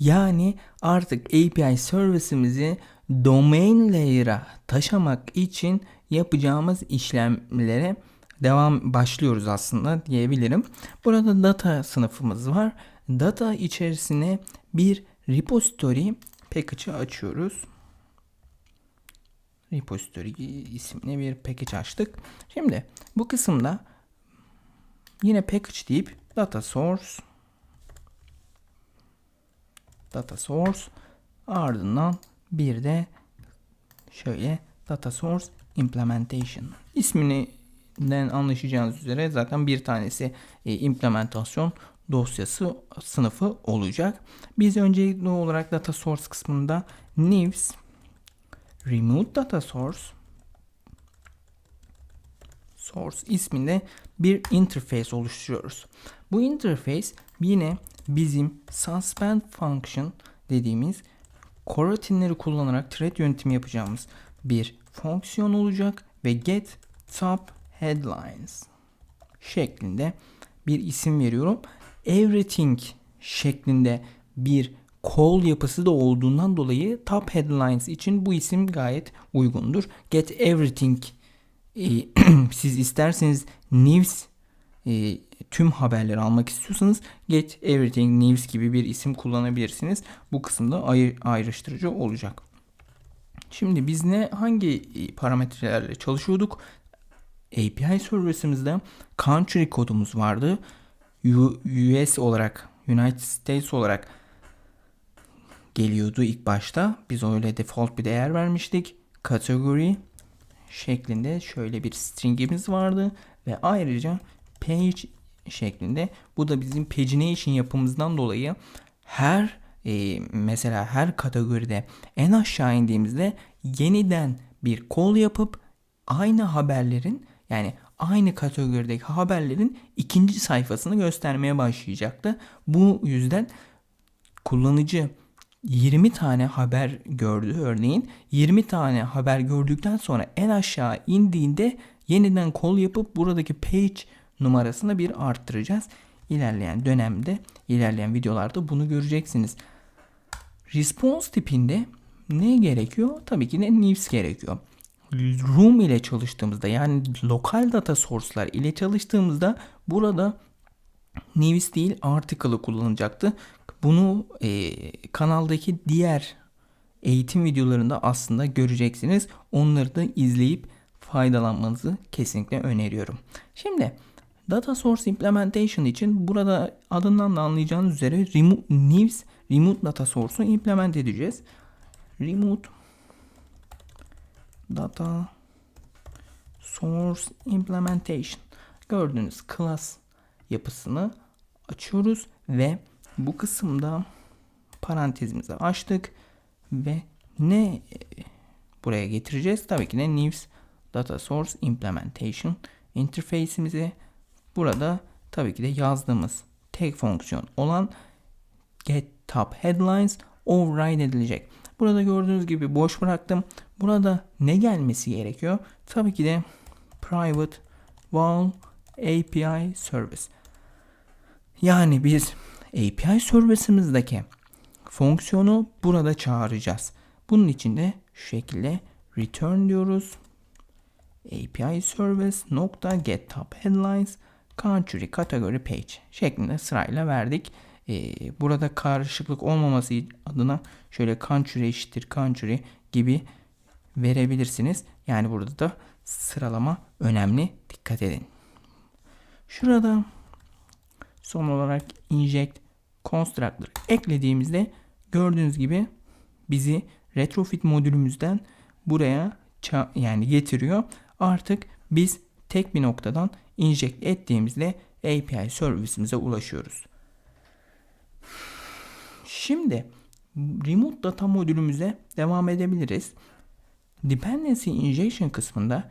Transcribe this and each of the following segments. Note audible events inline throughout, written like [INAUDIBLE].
Yani artık API servisimizi domain layer'a taşımak için yapacağımız işlemlere devam başlıyoruz aslında diyebilirim. Burada data sınıfımız var. Data içerisine bir repository package'ı açıyoruz. Repository isimli bir package açtık. Şimdi bu kısımda yine package deyip data source data source ardından bir de şöyle data source implementation isminden anlaşacağınız üzere zaten bir tanesi e, implementasyon dosyası sınıfı olacak. Biz öncelikli olarak data source kısmında news remove data source source isminde bir interface oluşturuyoruz. Bu interface yine bizim suspend function dediğimiz korotinleri kullanarak thread yönetimi yapacağımız bir fonksiyon olacak ve get top headlines şeklinde bir isim veriyorum. Everything şeklinde bir call yapısı da olduğundan dolayı top headlines için bu isim gayet uygundur. Get everything e, [CLEARS THROAT] siz isterseniz news e, tüm haberleri almak istiyorsanız Get Everything News gibi bir isim kullanabilirsiniz. Bu kısımda ayır, ayrıştırıcı olacak. Şimdi biz ne hangi parametrelerle çalışıyorduk? API servisimizde country kodumuz vardı. US olarak United States olarak geliyordu ilk başta. Biz öyle default bir değer vermiştik. Category şeklinde şöyle bir stringimiz vardı ve ayrıca page şeklinde. Bu da bizim pagination yapımızdan dolayı her e, mesela her kategoride en aşağı indiğimizde yeniden bir call yapıp aynı haberlerin yani aynı kategorideki haberlerin ikinci sayfasını göstermeye başlayacaktı. Bu yüzden kullanıcı 20 tane haber gördü örneğin 20 tane haber gördükten sonra en aşağı indiğinde yeniden call yapıp buradaki page numarasını bir arttıracağız. İlerleyen dönemde, ilerleyen videolarda bunu göreceksiniz. Response tipinde ne gerekiyor? Tabii ki de news gerekiyor. Room ile çalıştığımızda yani lokal data source'lar ile çalıştığımızda burada news değil article'ı kullanacaktı. Bunu e, kanaldaki diğer eğitim videolarında aslında göreceksiniz. Onları da izleyip faydalanmanızı kesinlikle öneriyorum. Şimdi Data Source Implementation için burada adından da anlayacağınız üzere remove, News Remote Data Source'u implement edeceğiz. Remote Data Source Implementation. Gördüğünüz class yapısını açıyoruz ve bu kısımda parantezimizi açtık ve ne buraya getireceğiz? Tabii ki de News Data Source Implementation interface'imizi Burada tabii ki de yazdığımız tek fonksiyon olan get top headlines override edilecek. Burada gördüğünüz gibi boş bıraktım. Burada ne gelmesi gerekiyor? Tabii ki de private val API service. Yani biz API servicimizdeki fonksiyonu burada çağıracağız. Bunun için de şu şekilde return diyoruz. API service nokta get top headlines country category page şeklinde sırayla verdik. Ee, burada karışıklık olmaması adına şöyle country eşittir country gibi verebilirsiniz. Yani burada da sıralama önemli. Dikkat edin. Şurada son olarak inject constructor eklediğimizde gördüğünüz gibi bizi retrofit modülümüzden buraya yani getiriyor. Artık biz tek bir noktadan inject ettiğimizde API servisimize ulaşıyoruz. Şimdi remote data modülümüze devam edebiliriz. Dependency injection kısmında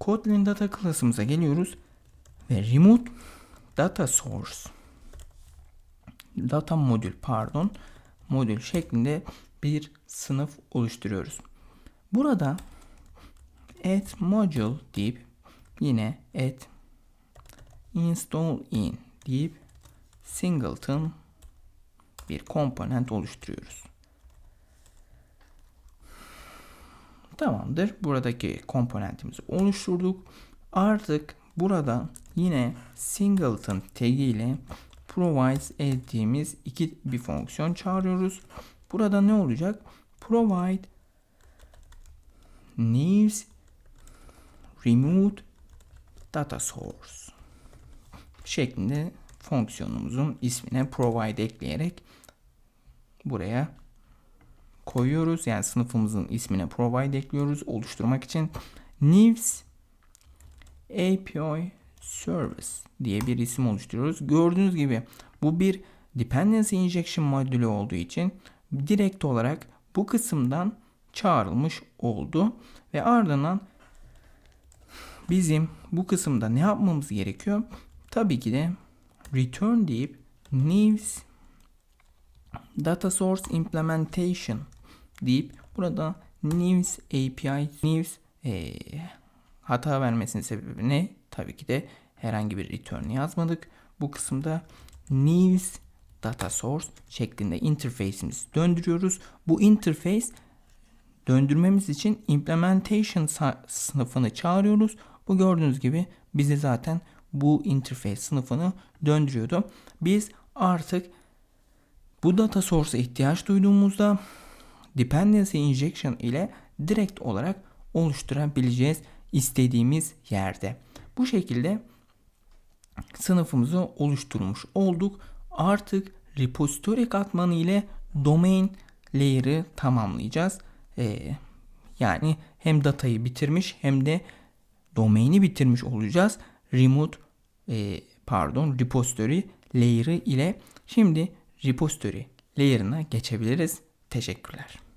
Kotlin data klasımıza geliyoruz ve remote data source data modül pardon modül şeklinde bir sınıf oluşturuyoruz. Burada add module deyip yine add install in deyip singleton bir komponent oluşturuyoruz. Tamamdır. Buradaki komponentimizi oluşturduk. Artık burada yine singleton tag ile provides ettiğimiz iki bir fonksiyon çağırıyoruz. Burada ne olacak? Provide needs remove data source şeklinde fonksiyonumuzun ismine provide ekleyerek buraya koyuyoruz. Yani sınıfımızın ismine provide ekliyoruz oluşturmak için. News API Service diye bir isim oluşturuyoruz. Gördüğünüz gibi bu bir dependency injection modülü olduğu için direkt olarak bu kısımdan çağrılmış oldu ve ardından bizim bu kısımda ne yapmamız gerekiyor? Tabii ki de return deyip news data source implementation deyip burada news API news e, hata vermesinin sebebi ne? Tabii ki de herhangi bir return yazmadık. Bu kısımda news data source şeklinde interface'imizi döndürüyoruz. Bu interface döndürmemiz için implementation sınıfını çağırıyoruz. Bu gördüğünüz gibi bize zaten bu interface sınıfını döndürüyordu. Biz artık bu data source'a ihtiyaç duyduğumuzda dependency injection ile direkt olarak oluşturabileceğiz istediğimiz yerde. Bu şekilde sınıfımızı oluşturmuş olduk. Artık repository katmanı ile domain layer'ı tamamlayacağız. Ee, yani hem datayı bitirmiş hem de domaini bitirmiş olacağız. Remote e, pardon repository layer'ı ile şimdi repository layer'ına geçebiliriz. Teşekkürler.